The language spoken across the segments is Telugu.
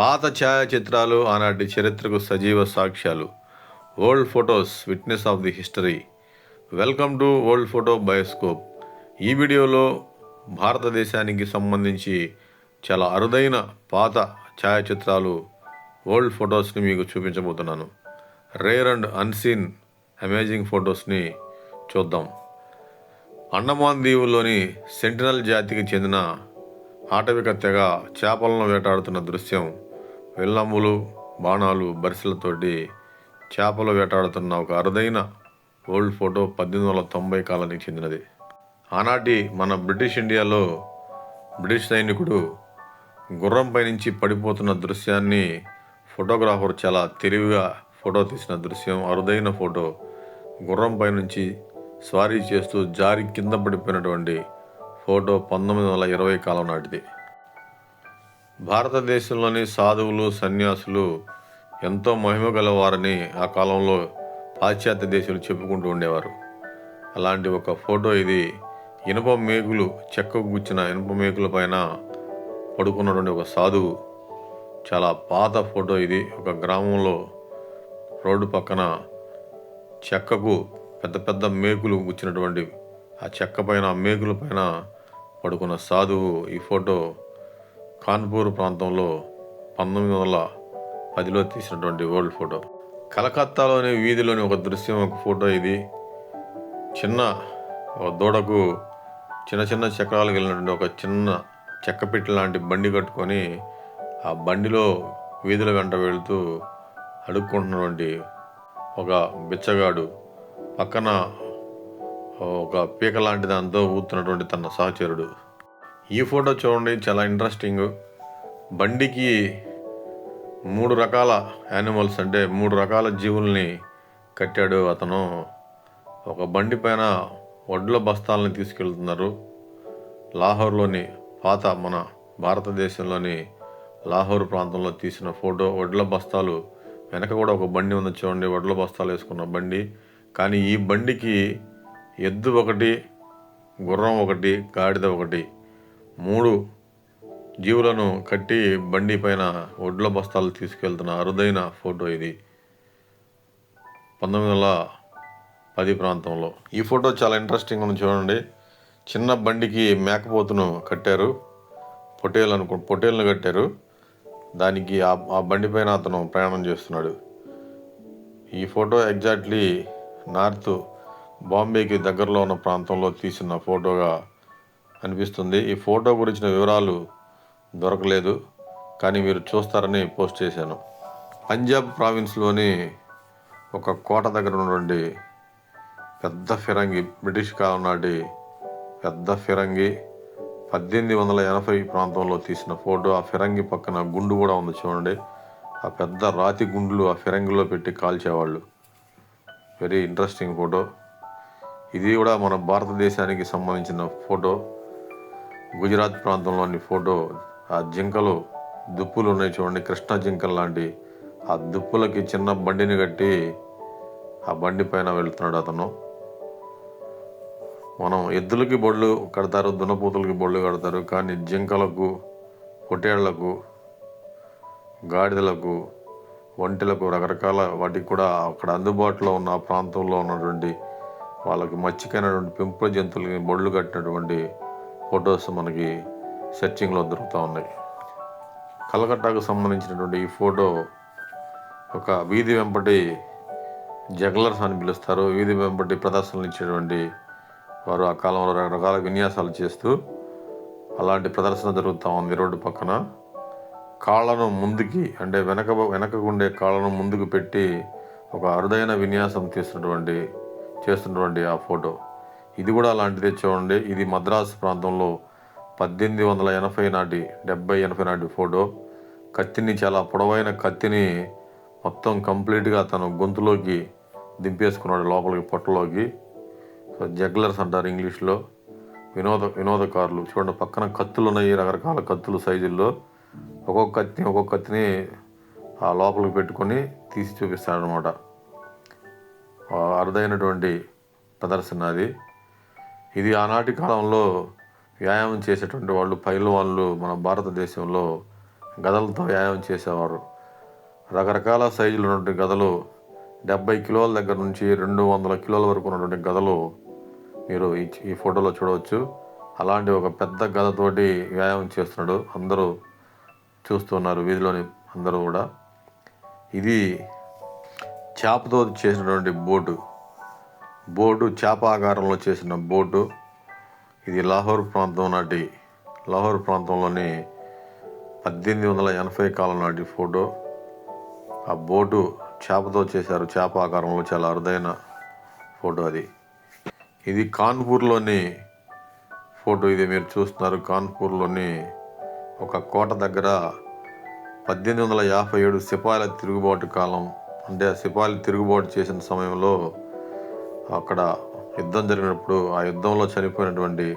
పాత ఛాయాచిత్రాలు ఆనాటి చరిత్రకు సజీవ సాక్ష్యాలు. Old photos witness of the history welcome to old photo bioscope ఈ వీడియోలో భారతదేశానికి సంబంధించి చాలా అరుదైన పాత ఛాయాచిత్రాలు ఓల్డ్ ఫొటోస్ని మీకు చూపించబోతున్నాను. రేర్ అండ్ అన్సీన్ అమేజింగ్ ఫొటోస్ని చూద్దాం. అండమాన్ దీవుల్లోని సెంటినల్ జాతికి చెందిన ఆటవిక తెగ చేపలను వేటాడుతున్న దృశ్యం వెల్లమ్ములు బాణాలు బరిసెలతోటి చేపలు వేటాడుతున్న ఒక అరుదైన ఓల్డ్ ఫోటో పద్దెనిమిది వందల తొంభై కాలానికి చెందినది. ఆనాటి మన బ్రిటిష్ ఇండియాలో బ్రిటిష్ సైనికుడు గుర్రంపై నుంచి పడిపోతున్న దృశ్యాన్ని ఫోటోగ్రాఫర్ చాలా తెలివిగా ఫోటో తీసిన దృశ్యం అరుదైన ఫోటో. గుర్రంపై నుంచి స్వారీ చేస్తూ జారి కింద పడిపోయినటువంటి ఫోటో పంతొమ్మిది వందల ఇరవై కాలం నాటిది. భారతదేశంలోని సాధువులు సన్యాసులు ఎంతో మహిమ గలవారని ఆ కాలంలో పాశ్చాత్య దేశాలు చెప్పుకుంటూ ఉండేవారు. అలాంటి ఒక ఫోటో ఇది ఇనుప మేకులు చెక్కకు గుచ్చిన ఇనుప మేకుల పైన పడుకున్నటువంటి ఒక సాధువు. చాలా పాత ఫోటో ఇది. ఒక గ్రామంలో రోడ్డు పక్కన చెక్కకు పెద్ద పెద్ద మేకులు గుచ్చినటువంటి ఆ చెక్క పైన ఆ మేకుల పైన పడుకున్న సాధువు ఈ ఫోటో కాన్పూర్ ప్రాంతంలో పంతొమ్మిది వందల పదిలో తీసినటువంటి ఓల్డ్ ఫోటో. కలకత్తాలోని వీధిలోని ఒక దృశ్యం ఒక ఫోటో ఇది. చిన్న ఒక దూడకు చిన్న చిన్న చక్రాలు వెళ్ళినటువంటి ఒక చిన్న చెక్కపెట్టి లాంటి బండి కట్టుకొని ఆ బండిలో వీధుల వెంట వెళుతూ అడుక్కుంటున్నటువంటి ఒక బిచ్చగాడు. పక్కన ఒక పీక లాంటి దాంతో ఊతున్నటువంటి తన సహచరుడు. ఈ ఫోటో చూడండి చాలా ఇంట్రెస్టింగ్ బండికి మూడు రకాల యానిమల్స్ అంటే మూడు రకాల జీవుల్ని కట్టాడు అతను. ఒక బండి పైన వడ్ల బస్తాలని తీసుకెళ్తున్నారు. లాహోర్లోని పాత మన భారతదేశంలోని లాహోర్ ప్రాంతంలో తీసిన ఫోటో వడ్ల బస్తాలు. వెనక కూడా ఒక బండి ఉంది చూడండి వడ్ల బస్తాలు వేసుకున్న బండి. కానీ ఈ బండికి ఎద్దు ఒకటి గుర్రం ఒకటి గాడిద ఒకటి. మూడు జీవులను కట్టి బండి పైన ఒడ్ల బస్తాలు తీసుకెళ్తున్న అరుదైన ఫోటో ఇది. పంతొమ్మిది వందల పది ప్రాంతంలో. ఈ ఫోటో చాలా ఇంట్రెస్టింగ్ ఉంది చూడండి. చిన్న బండికి మేకపోతును కట్టారు. పొటేలు అనుకో పొటేలను కట్టారు. దానికి ఆ ఆ బండి పైన అతను ప్రయాణం చేస్తున్నాడు. ఈ ఫోటో ఎగ్జాక్ట్లీ నార్త్ బాంబేకి దగ్గరలో ఉన్న ప్రాంతంలో తీసిన ఫోటోగా అనిపిస్తుంది. ఈ ఫోటో గురించిన వివరాలు దొరకలేదు కానీ మీరు చూస్తారని పోస్ట్ చేశాను. పంజాబ్ ప్రావిన్స్లోని ఒక కోట దగ్గర ఉన్నటువంటి పెద్ద ఫిరంగి బ్రిటిష్ కాలం నాటి పెద్ద ఫిరంగి పద్దెనిమిది వందల ఎనభై ప్రాంతంలో తీసిన ఫోటో. ఆ ఫిరంగి పక్కన గుండు కూడా ఉంది చూడండి. ఆ పెద్ద రాతి గుండులు ఆ ఫిరంగిలో పెట్టి కాల్చేవాళ్ళు. వెరీ ఇంట్రెస్టింగ్ ఫోటో ఇది కూడా మన భారతదేశానికి సంబంధించిన ఫోటో. గుజరాత్ ప్రాంతంలోని ఫోటో ఆ జింకలు దుప్పులు ఉన్నాయి చూడండి కృష్ణ జింకలు లాంటి. ఆ దుప్పులకి చిన్న బండిని కట్టి ఆ బండి పైన వెళ్తున్నాడు అతను. మనం ఎద్దులకి బొళ్ళు కడతారు దున్నపోతులకి బొళ్ళు కడతారు కానీ జింకలకు పొట్టేళ్ళకు గాడిదలకు ఒంటెలకు రకరకాల వాటికి కూడా అక్కడ అందుబాటులో ఉన్న ప్రాంతంలో ఉన్నటువంటి వాళ్ళకి మచ్చికైనటువంటి పెంపుడు జంతువులకి బొళ్ళు కట్టినటువంటి ఫొటోస్ మనకి సెర్చింగ్లో దొరుకుతూ ఉన్నాయి. కలకట్టాకు సంబంధించినటువంటి ఈ ఫోటో ఒక వీధి వెంపటి జగ్లర్స్ అని పిలుస్తారు. వీధి వెంపటి ప్రదర్శనలు ఇచ్చేటువంటి వారు ఆ కాలంలో రకరకాల విన్యాసాలు చేస్తూ అలాంటి ప్రదర్శన జరుగుతూ ఉంది రోడ్డు పక్కన. కాళ్ళను ముందుకి అంటే వెనక వెనకకుండే ఉండే కాళ్ళను ముందుకు పెట్టి ఒక అరుదైన విన్యాసం తీస్తున్నటువంటి చేస్తున్నటువంటి ఆ ఫోటో. ఇది కూడా అలాంటిదే చూడండి. ఇది మద్రాసు ప్రాంతంలో పద్దెనిమిది వందల ఎనభై నాటి డెబ్బై ఎనభై నాటి ఫోటో. కత్తిని చాలా పొడవైన కత్తిని మొత్తం కంప్లీట్గా తను గొంతులోకి దింపేసుకున్నాడు లోపలికి పొట్టలోకి. సో జగ్లర్స్ అంటారు ఇంగ్లీష్లో. వినోద వినోదకారులు. చూడండి పక్కన కత్తులు ఉన్నాయి రకరకాల కత్తులు సైజుల్లో. ఒక్కొక్క కత్తిని ఒక్కొక్క కత్తిని ఆ లోపలికి పెట్టుకొని తీసి చూపిస్తాడనమాట అరుదైనటువంటి ప్రదర్శన అది. ఇది ఆనాటి కాలంలో వ్యాయామం చేసేటువంటి వాళ్ళు పైలు మన భారతదేశంలో గదలతో వ్యాయామం చేసేవారు. రకరకాల సైజులు ఉన్నటువంటి గదలు డెబ్బై కిలోల దగ్గర నుంచి రెండు వందల కిలోల వరకు ఉన్నటువంటి గదలు మీరు ఈ ఈ ఫోటోలో చూడవచ్చు. అలాంటి ఒక పెద్ద గదతోటి వ్యాయామం చేస్తున్నాడు. అందరూ చూస్తున్నారు వీధిలోని అందరూ కూడా. ఇది చేపతో చేసినటువంటి బోటు. బోటు చేప ఆకారంలో చేసిన బోటు ఇది లాహోర్ ప్రాంతం నాటి లాహోర్ ప్రాంతంలోని పద్దెనిమిది వందల ఎనభై కాలం నాటి ఫోటో. ఆ బోటు చేపతో చేశారు. చేప ఆకారంలో చాలా అరుదైన ఫోటో అది. ఇది కాన్పూర్లోని ఫోటో ఇది మీరు చూస్తున్నారు. కాన్పూర్లోని ఒక కోట దగ్గర పద్దెనిమిది వందల యాభై ఏడు సిపాయిల తిరుగుబాటు కాలం అంటే ఆ సిపాయిలు తిరుగుబాటు చేసిన సమయంలో అక్కడ యుద్ధం జరిగినప్పుడు ఆ యుద్ధంలో చనిపోయినటువంటి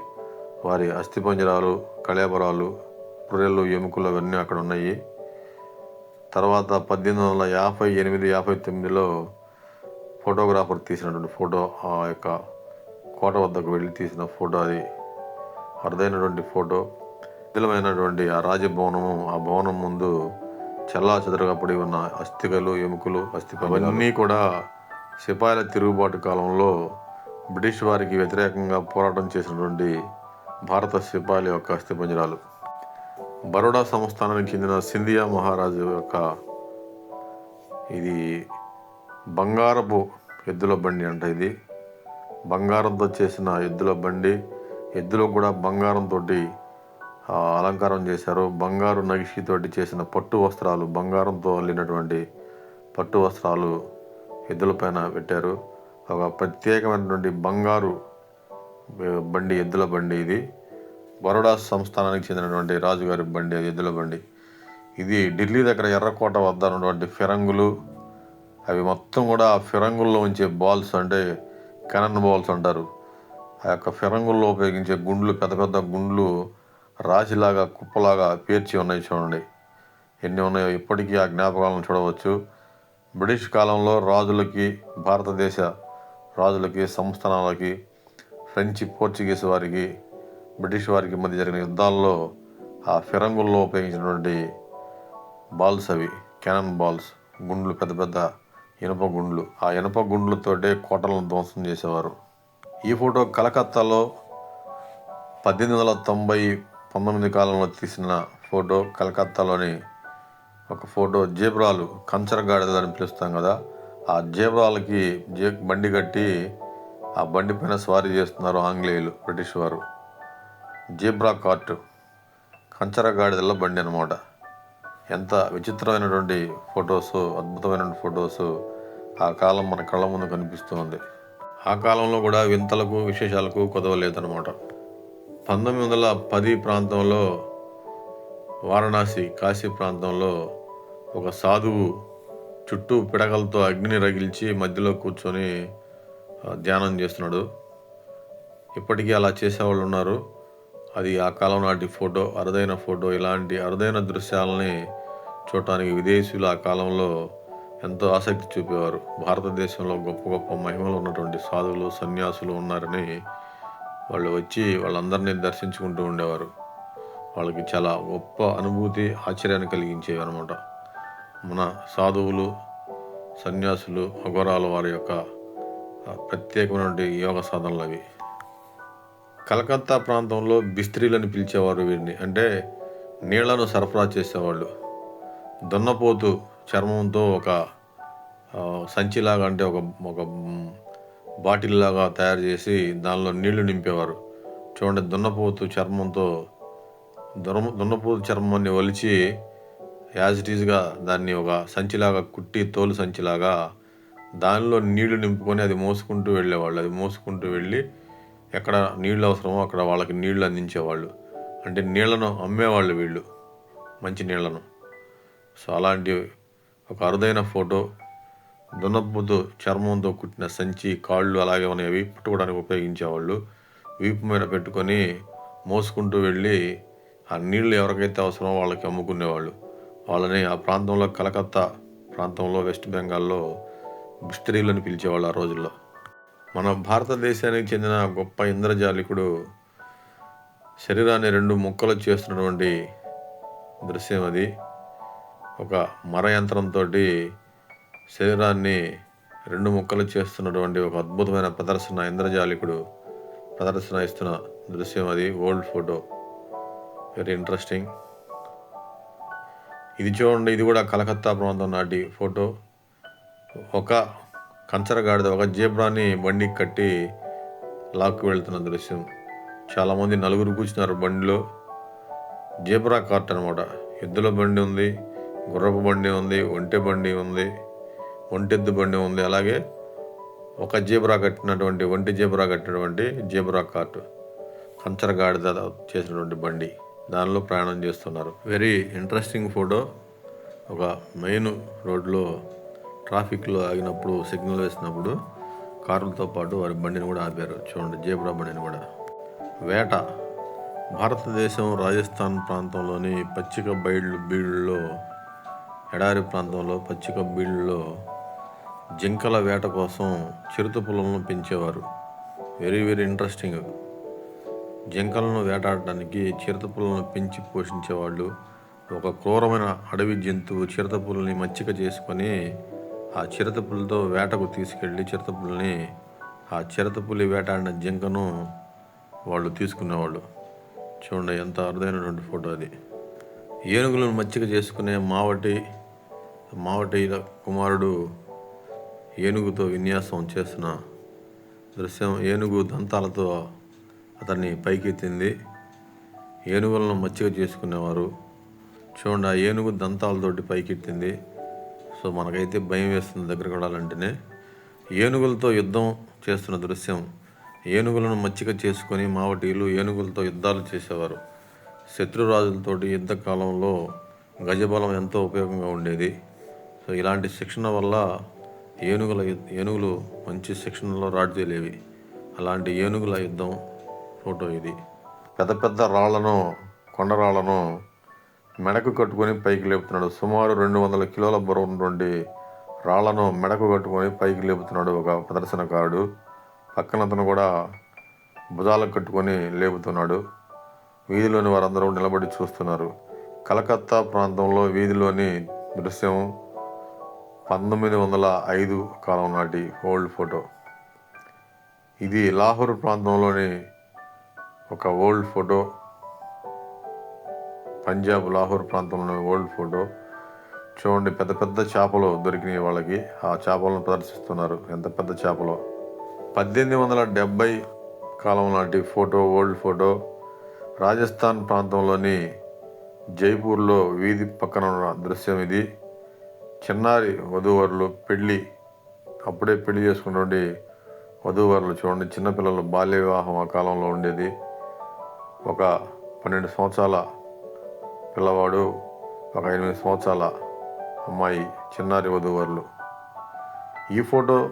వారి అస్థిపంజరాలు కళేబరాలు పుర్రెలు ఎముకలు అవన్నీ అక్కడ ఉన్నాయి. తర్వాత పద్దెనిమిది వందల యాభై ఎనిమిది యాభై తొమ్మిదిలో ఫోటోగ్రాఫర్ తీసినటువంటి ఫోటో ఆ యొక్క కోట వద్దకు వెళ్ళి తీసిన ఫోటో అది. అరుదైనటువంటి ఫోటో. విధులమైనటువంటి ఆ రాజభవనము ఆ భవనం ముందు చల్లా చెదరగా పడి ఉన్న అస్థికలు ఎముకలు అస్థి అవన్నీ కూడా సిపాయిల తిరుగుబాటు కాలంలో బ్రిటిష్ వారికి వ్యతిరేకంగా పోరాటం చేసినటువంటి భారత సిపాయిల యొక్క అస్థిపంజరాలు. బరోడా సంస్థానానికి చెందిన సింధియా మహారాజు యొక్క ఇది బంగారపు ఎద్దుల బండి అంట ఇది. బంగారంతో చేసిన ఎద్దుల బండి ఎద్దులో కూడా బంగారంతో అలంకారం చేశారు. బంగారు నగిషితోటి చేసిన పట్టు వస్త్రాలు బంగారంతో అల్లినటువంటి పట్టు వస్త్రాలు ఎద్దుల పైన పెట్టారు. ఒక ప్రత్యేకమైనటువంటి బంగారు బండి ఎద్దుల బండి ఇది. బరోడా సంస్థానానికి చెందినటువంటి రాజుగారి బండి ఎద్దుల బండి. ఇది ఢిల్లీ దగ్గర ఎర్రకోట వద్ద ఉన్నటువంటి ఫిరంగులు. అవి మొత్తం కూడా ఆ ఫిరంగుల్లో ఉంచే బాల్స్ అంటే కెనన్ బాల్స్ అంటారు. ఆ యొక్క ఫిరంగుల్లో ఉపయోగించే గుండ్లు పెద్ద పెద్ద గుండ్లు రాశిలాగా కుప్పలాగా పేర్చి ఉన్నాయి చూడండి. ఎన్ని ఉన్నాయో ఇప్పటికీ ఆ జ్ఞాపకాలను చూడవచ్చు. బ్రిటిష్ కాలంలో రాజులకి భారతదేశ రాజులకి సంస్థానాలకి ఫ్రెంచ్ పోర్చుగీస్ వారికి బ్రిటిష్ వారికి మధ్య జరిగిన యుద్ధాల్లో ఆ ఫిరంగుల్లో ఉపయోగించినటువంటి బాల్స్ అవి కెనన్ బాల్స్. గుండ్లు పెద్ద పెద్ద ఇనుప గుండ్లు. ఆ ఇనుప గుండ్లతోటే కోటలను ధ్వంసం చేసేవారు. ఈ ఫోటో కలకత్తాలో పద్దెనిమిది వందల తొంభై పంతొమ్మిది కాలంలో తీసిన ఫోటో కలకత్తాలోని ఒక ఫోటో జేబ్రాలు కంచరగాడిదలు అని పిలుస్తాం కదా ఆ జేబ్రాలకి జే బండి కట్టి ఆ బండి పైన స్వారీ చేస్తున్నారు ఆంగ్లేయులు బ్రిటిష్ వారు. జీబ్రా కార్ట్ కంచరగాడిదల బండి అనమాట ఎంత విచిత్రమైనటువంటి ఫొటోస్ అద్భుతమైనటువంటి ఫొటోస్ ఆ కాలం మన కళ్ళ ముందు కనిపిస్తుంది. ఆ కాలంలో కూడా వింతలకు విశేషాలకు కొదవలేదన్నమాట. పంతొమ్మిది వందల పది ప్రాంతంలో వారణాసి కాశీ ప్రాంతంలో ఒక సాధువు చుట్టూ పిడకలతో అగ్నిని రగిల్చి మధ్యలో కూర్చొని ధ్యానం చేస్తున్నాడు. ఇప్పటికీ అలా చేసేవాళ్ళు ఉన్నారు. అది ఆ కాలం నాటి ఫోటో అరుదైన ఫోటో. ఇలాంటి అరుదైన దృశ్యాలని చూడటానికి విదేశీయులు ఆ కాలంలో ఎంతో ఆసక్తి చూపేవారు. భారతదేశంలో గొప్ప గొప్ప మహిమలు ఉన్నటువంటి సాధువులు సన్యాసులు ఉన్నారని వాళ్ళు వచ్చి వాళ్ళందరినీ దర్శించుకుంటూ ఉండేవారు. వాళ్ళకి చాలా గొప్ప అనుభూతి ఆశ్చర్యాన్ని కలిగించేవి అనమాట మన సాధువులు సన్యాసులు అఘోరాల వారి యొక్క ప్రత్యేకమైనటువంటి యోగ సాధనలు అవి. కలకత్తా ప్రాంతంలో బిస్త్రీలని పిలిచేవారు వీరిని. అంటే నీళ్ళను సరఫరా చేసేవాళ్ళు. దున్నపోతు చర్మంతో ఒక సంచిలాగా అంటే ఒక ఒక బాటిల్లాగా బాటిల్ లాగా తయారు చేసి దానిలో నీళ్ళు నింపేవారు. చూడండి దున్నపోతు చర్మంతో దురమ దున్నపోతు చర్మాన్ని ఒలిచి యాజ్ ఇట్ ఈజ్గా దాన్ని ఒక సంచిలాగా కుట్టి తోలు సంచిలాగా దానిలో నీళ్ళు నింపుకొని అది మోసుకుంటూ వెళ్ళేవాళ్ళు. అది మోసుకుంటూ వెళ్ళి ఎక్కడ నీళ్ళు అవసరమో అక్కడ వాళ్ళకి నీళ్ళు అందించేవాళ్ళు. అంటే నీళ్ళను అమ్మేవాళ్ళు వీళ్ళు మంచి నీళ్ళను. సో అలాంటి ఒక అరుదైన ఫోటో దున్నపోతు చర్మంతో కుట్టిన సంచి కాళ్ళు అలాగే ఉన్నాయి. పట్టుకోవడానికి ఉపయోగించేవాళ్ళు. వీపు మీద పెట్టుకొని మోసుకుంటూ వెళ్ళి ఆ నీళ్ళు ఎవరికైతే అవసరమో వాళ్ళకి అమ్ముకునేవాళ్ళు. వాళ్ళని ఆ ప్రాంతంలో కలకత్తా ప్రాంతంలో వెస్ట్ బెంగాల్లో బిస్టరీలను పిలిచేవాళ్ళు ఆ రోజుల్లో. మన భారతదేశానికి చెందిన గొప్ప ఇంద్రజాలికుడు శరీరాన్ని రెండు ముక్కలు చేస్తున్నటువంటి దృశ్యం అది. ఒక మర యంత్రంతో శరీరాన్ని రెండు ముక్కలు చేస్తున్నటువంటి ఒక అద్భుతమైన ప్రదర్శన ఇంద్రజాలికుడు ప్రదర్శన ఇస్తున్న దృశ్యం అది ఓల్డ్ ఫోటో. వెరీ ఇంట్రెస్టింగ్ ఇది చూడండి ఇది కూడా కలకత్తా ప్రాంతం నాటి ఫోటో. ఒక కంచరగాడిద ఒక జీబ్రాని బండి కట్టి లాక్కు వెళ్తున్న దృశ్యం. చాలామంది నలుగురు కూర్చున్నారు బండిలో. జీబ్రా కార్ట్ అనమాట ఎద్దుల బండి ఉంది గుర్రపు బండి ఉంది ఒంటె బండి ఉంది ఒంటెద్దు బండి ఉంది. అలాగే ఒక జీబ్రా కట్టినటువంటి ఒంటి జీబ్రా కట్టినటువంటి జీబ్రా కార్ట్ కంచరగాడిద చేసినటువంటి బండి. దానిలో ప్రయాణం చేస్తున్నారు. వెరీ ఇంట్రెస్టింగ్ ఫోటో ఒక మెయిన్ రోడ్లో ట్రాఫిక్లో ఆగినప్పుడు సిగ్నల్ వేసినప్పుడు కారులతో పాటు వారి బండిని కూడా ఆపారు. చూడండి జేబ్రా బండిని కూడా. వేట. భారతదేశం రాజస్థాన్ ప్రాంతంలోని పచ్చిక బయళ్ళు బీళ్ళలో ఎడారి ప్రాంతంలో పచ్చిక బీళ్ళలో జింకల వేట కోసం చిరుత పొలంలో పెంచేవారు. వెరీ వెరీ ఇంట్రెస్టింగ్ జింకలను వేటాడటానికి చిరుతపులను పెంచి పోషించేవాళ్ళు. ఒక క్రూరమైన అడవి జంతువు చిరుతపుల్ని మచ్చిక చేసుకొని ఆ చిరుతపులతో వేటకు తీసుకెళ్ళి చిరుతపుల్ని ఆ చిరుతపులి వేటాడిన జింకను వాళ్ళు తీసుకునేవాళ్ళు. చూడండి ఎంత అరుదైనటువంటి ఫోటో అది. ఏనుగులను మచ్చిక చేసుకునే మావటి మావటి కుమారుడు ఏనుగుతో విన్యాసం చేస్తున్న దృశ్యం ఏనుగు దంతాలతో అతన్ని పైకెత్తింది. ఏనుగులను మచ్చిగ చేసుకునేవారు. చూడండి ఆ ఏనుగు దంతాలతోటి పైకెత్తింది. సో మనకైతే భయం వేస్తుంది దగ్గరకు వెళ్ళాలంటేనే. ఏనుగులతో యుద్ధం చేస్తున్న దృశ్యం. ఏనుగులను మచ్చిక చేసుకొని మావటీలు ఏనుగులతో యుద్ధాలు చేసేవారు. శత్రురాజులతోటి యుద్ధ కాలంలో గజబలం ఎంతో ఉపయోగంగా ఉండేది. సో ఇలాంటి శిక్షణ వల్ల ఏనుగుల ఏనుగులు మంచి శిక్షణలో రాడ్జేలేవి అలాంటి ఏనుగుల యుద్ధం ఫోటో ఇది. పెద్ద పెద్ద రాళ్ళను కొండరాళ్ళను మెడకు కట్టుకొని పైకి లేపుతున్నాడు. సుమారు రెండు వందల కిలోల బరువు ఉన్నటువంటి రాళ్ళను మెడకు కట్టుకొని పైకి లేపుతున్నాడు ఒక ప్రదర్శనకారుడు. పక్కన అతను కూడా భుజాలకు కట్టుకొని లేపుతున్నాడు. వీధిలోని వారందరూ నిలబడి చూస్తున్నారు. కలకత్తా ప్రాంతంలో వీధిలోని దృశ్యం పంతొమ్మిది వందల ఐదు కాలం నాటి ఓల్డ్ ఫోటో. ఇది లాహోర్ ప్రాంతంలోని ఒక ఓల్డ్ ఫోటో. పంజాబ్ లాహోర్ ప్రాంతంలోని ఓల్డ్ ఫోటో. చూడండి పెద్ద పెద్ద చేపలు దొరికినాయి వాళ్ళకి. ఆ చేపలను ప్రదర్శిస్తున్నారు. ఎంత పెద్ద చేపలో? పద్దెనిమిది వందల డెబ్బై కాలం నాటి ఫోటో ఓల్డ్ ఫోటో. రాజస్థాన్ ప్రాంతంలోని జైపూర్లో వీధి పక్కన ఉన్న దృశ్యం ఇది. చిన్నారి వధూవరులు పెళ్ళి అప్పుడే పెళ్ళి చేసుకున్నటువంటి వధూవరులు చూడండి చిన్నపిల్లలు బాల్య వివాహం ఆ కాలంలో ఉండేది. ఒక పన్నెండు సంవత్సరాల పిల్లవాడు ఒక ఎనిమిది సంవత్సరాల అమ్మాయి చిన్నారి వధూవరులు. ఈ ఫోటో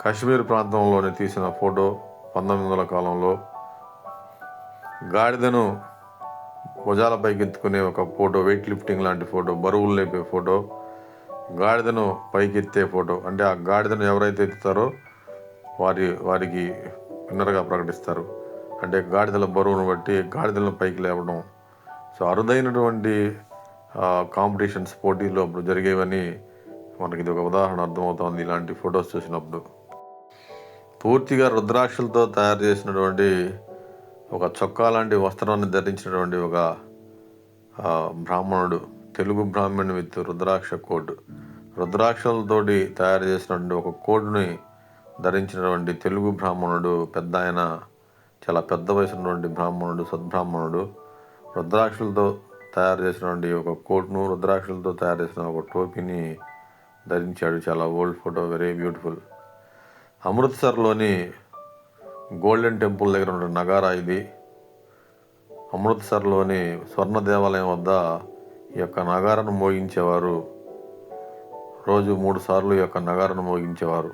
కాశ్మీర్ ప్రాంతంలోనే తీసిన ఫోటో పంతొమ్మిది వందల కాలంలో గాడిదను భుజాలపైకి ఎత్తుకునే ఒక ఫోటో వెయిట్ లిఫ్టింగ్ లాంటి ఫోటో బరువులు లేపే ఫోటో గాడిదను పైకెత్తే ఫోటో. అంటే ఆ గాడిదను ఎవరైతే ఎత్తుతారో వారి వారికి విన్నర్గా ప్రకటిస్తారు. అంటే గాడిదల బరువును బట్టి గాడిదలను పైకి లేవడం. సో అరుదైనటువంటి కాంపిటీషన్స్ పోటీలు అప్పుడు జరిగేవని మనకి ఇది ఒక ఉదాహరణ అర్థమవుతోంది ఇలాంటి ఫొటోస్ చూసినప్పుడు. పూర్తిగా రుద్రాక్షలతో తయారు చేసినటువంటి ఒక చొక్కా లాంటి వస్త్రాన్ని ధరించినటువంటి ఒక బ్రాహ్మణుడు తెలుగు బ్రాహ్మణుడు విత్ రుద్రాక్ష కోట్. రుద్రాక్షలతోటి తయారు చేసినటువంటి ఒక కోటుని ధరించినటువంటి తెలుగు బ్రాహ్మణుడు పెద్ద ఆయన చాలా పెద్ద వయసు ఉన్నటువంటి బ్రాహ్మణుడు సద్బ్రాహ్మణుడు రుద్రాక్షలతో తయారు చేసినటువంటి ఒక కోట్ను రుద్రాక్షలతో తయారు చేసిన ఒక టోపీని ధరించాడు. చాలా ఓల్డ్ ఫోటో వెరీ బ్యూటిఫుల్. అమృత్సర్లోని గోల్డెన్ టెంపుల్ దగ్గర ఉన్న నగారా ఇది. అమృత్సర్లోని స్వర్ణ దేవాలయం వద్ద ఈ యొక్క నగారను మోగించేవారు. రోజు మూడు సార్లు ఈ యొక్క నగారను మోగించేవారు.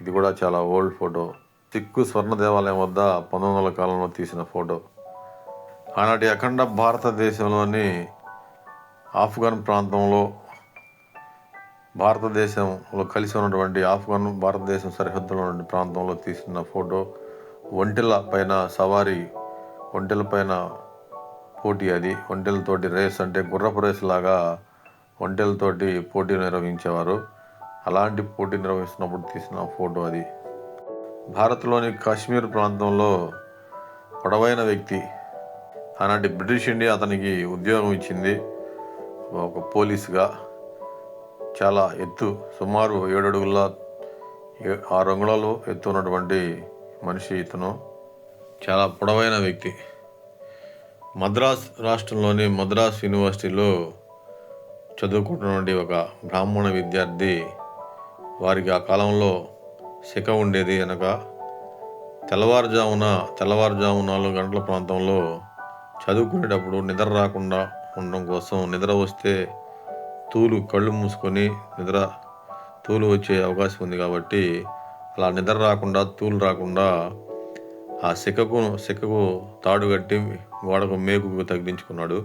ఇది కూడా చాలా ఓల్డ్ ఫోటో. తిక్కు స్వర్ణ దేవాలయం వద్ద పంతొమ్మిది వందల కాలంలో తీసిన ఫోటో. ఆనాటి అఖండ భారతదేశంలోని ఆఫ్ఘన్ ప్రాంతంలో భారతదేశంలో కలిసి ఉన్నటువంటి ఆఫ్ఘన్ భారతదేశం సరిహద్దులో ఉన్నటువంటి ప్రాంతంలో తీసిన ఫోటో. ఒంటెల పైన సవారీ ఒంటెల పైన పోటీ అది. ఒంటెలతోటి రేస్ అంటే గుర్రపు రేస్ లాగా ఒంటెలతోటి పోటీ నిర్వహించేవారు. అలాంటి పోటీ నిర్వహిస్తున్నప్పుడు తీసిన ఫోటో అది. భారత్లోని కాశ్మీర్ ప్రాంతంలో పొడవైన వ్యక్తి ఆనాటి బ్రిటిష్ ఇండియా అతనికి ఉద్యోగం ఇచ్చింది. ఒక పోలీసుగా చాలా ఎత్తు సుమారు ఏడు అడుగుల ఏ- ఆరు అంగుళాలు ఎత్తు ఉన్నటువంటి మనిషి ఇతను. చాలా పొడవైన వ్యక్తి. మద్రాస్ రాష్ట్రంలోని మద్రాస్ యూనివర్సిటీలో చదువుకుంటున్నటువంటి ఒక బ్రాహ్మణ విద్యార్థి వారికి ఆ కాలంలో శిఖ ఉండేది అనగా తెల్లవారుజామున తెల్లవారుజాము నాలుగు గంటల ప్రాంతంలో చదువుకునేటప్పుడు నిద్ర రాకుండా ఉండడం కోసం నిద్ర వస్తే తూలు కళ్ళు మూసుకొని నిద్ర తూలు వచ్చే అవకాశం ఉంది కాబట్టి అలా నిద్ర రాకుండా తూలు రాకుండా ఆ సిక్కకు సిక్కకు తాడు కట్టి గోడకు మేకుకు తగిలించుకున్నాడు.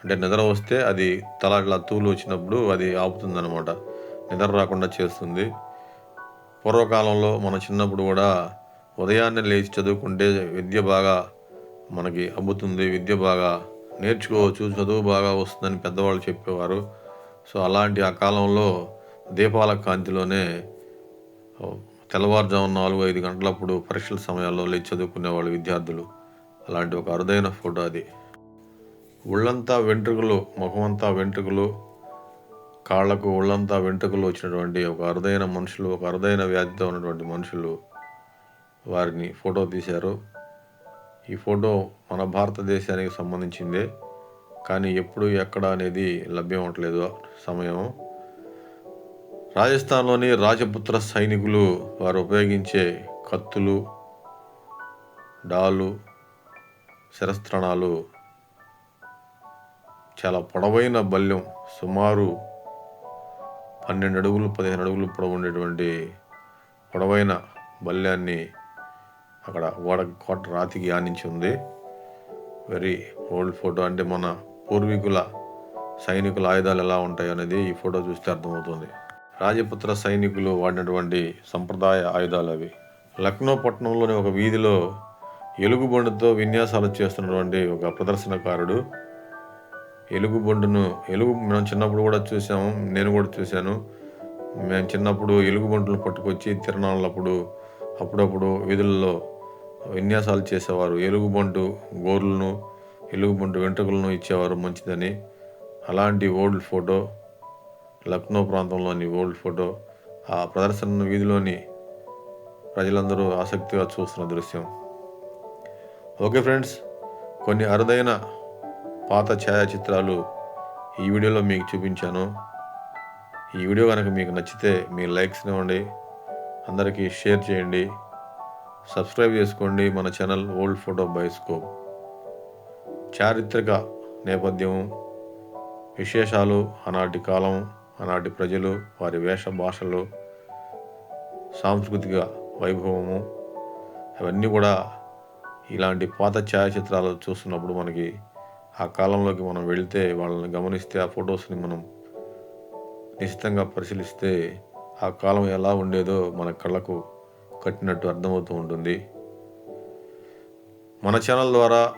అంటే నిద్ర వస్తే అది తల ఇలా తూలు వచ్చినప్పుడు అది ఆపుతుందన్నమాట. నిద్ర రాకుండా చేస్తుంది. పూర్వకాలంలో మన చిన్నప్పుడు కూడా ఉదయాన్నే లేచి చదువుకుంటే విద్య బాగా మనకి అబ్బుతుంది విద్య బాగా నేర్చుకోవచ్చు చదువు బాగా వస్తుందని పెద్దవాళ్ళు చెప్పేవారు. సో అలాంటి ఆ కాలంలో దీపాల కాంతిలోనే తెల్లవారుజామున నాలుగు ఐదు గంటలప్పుడు పరీక్షల సమయాల్లో లేచి చదువుకునేవాళ్ళు విద్యార్థులు. అలాంటి ఒక అరుదైన ఫోటో అది. ఒళ్ళంతా వెంట్రుకలు ముఖమంతా వెంట్రుకలు కాళ్ళకు ఒళ్ళంతా వెంట్రుకలు వచ్చినటువంటి ఒక అరుదైన మనుషులు ఒక అరుదైన వ్యాధితో ఉన్నటువంటి మనుషులు వారిని ఫోటో తీశారు. ఈ ఫోటో మన భారతదేశానికి సంబంధించిందే కానీ ఎప్పుడు ఎక్కడ అనేది లభ్యం అవ్వట్లేదు సమయం. రాజస్థాన్లోని రాజపుత్ర సైనికులు వారు ఉపయోగించే కత్తులు డాలు శిరస్త్రణాలు చాలా పొడవైన బల్యం సుమారు పన్నెండు అడుగులు పదిహేను అడుగులు పొడవు ఉండేటువంటి పొడవైన బల్యాన్ని అక్కడ ఓడ కోట రాతికి ఆనించి ఉంది. Very old photo. అంటే మన పూర్వీకుల సైనికుల ఆయుధాలు ఎలా ఉంటాయి అనేది ఈ ఫోటో చూస్తే అర్థమవుతుంది. రాజపుత్ర సైనికులు వాడినటువంటి సంప్రదాయ ఆయుధాలు అవి. లక్నో పట్టణంలోని ఒక వీధిలో ఎలుగుబండితో విన్యాసాలు చేస్తున్నటువంటి ఒక ప్రదర్శనకారుడు ఎలుగుబండును ఎలుగు మనం చిన్నప్పుడు కూడా చూసాము నేను కూడా చూశాను. మేము చిన్నప్పుడు ఎలుగుబంటులను పట్టుకొచ్చి తిరణాలప్పుడు అప్పుడప్పుడు వీధుల్లో విన్యాసాలు చేసేవారు. ఎలుగుబంటు గోర్లను ఎలుగుబంటు వెంట్రుకలను ఇచ్చేవారు మంచిదని. అలాంటి ఓల్డ్ ఫోటో లక్నో ప్రాంతంలోని ఓల్డ్ ఫోటో ఆ ప్రదర్శన వీధిలోని ప్రజలందరూ ఆసక్తిగా చూస్తున్న దృశ్యం. ఓకే ఫ్రెండ్స్ కొన్ని అరుదైన పాత ఛాయాచిత్రాలు ఈ వీడియోలో మీకు చూపించాను. ఈ వీడియో కనుక మీకు నచ్చితే మీ లైక్స్ ఇవ్వండి. అందరికీ షేర్ చేయండి. సబ్స్క్రైబ్ చేసుకోండి మన ఛానల్ ఓల్డ్ ఫోటో బయోస్కోప్. చారిత్రక నేపథ్యం విశేషాలు ఆనాటి కాలం ఆనాటి ప్రజలు వారి వేష భాషలు సాంస్కృతిక వైభవము అవన్నీ కూడా ఇలాంటి పాత ఛాయాచిత్రాలు చూస్తున్నప్పుడు మనకి ఆ కాలంలోకి మనం వెళితే వాళ్ళని గమనిస్తే ఆ ఫొటోస్ని మనం నిశ్చితంగా పరిశీలిస్తే ఆ కాలం ఎలా ఉండేదో మన కళ్ళకు కట్టినట్టు అర్థమవుతూ ఉంటుంది. మన ఛానల్ ద్వారా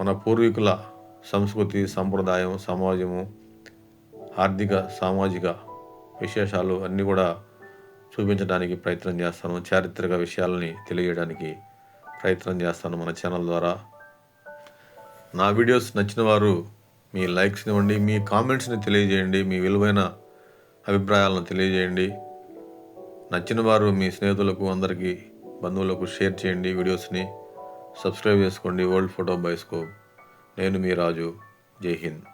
మన పూర్వీకుల సంస్కృతి సంప్రదాయం సమాజము ఆర్థిక సామాజిక విశేషాలు అన్నీ కూడా చూపించడానికి ప్రయత్నం చేస్తాను. చారిత్రక విషయాలని తెలియడానికి ప్రయత్నం చేస్తాను మన ఛానల్ ద్వారా. నా వీడియోస్ నచ్చిన వారు మీ లైక్స్ని ఇవ్వండి మీ కామెంట్స్ని తెలియజేయండి మీ విలువైన అభిప్రాయాలను తెలియజేయండి. నచ్చిన వారు మీ స్నేహితులకు అందరికీ బంధువులకు షేర్ చేయండి వీడియోస్ని. సబ్స్క్రైబ్ చేసుకోండి వరల్డ్ ఫోటో బైస్కోప్ నేను మీ రాజు. జై హింద్.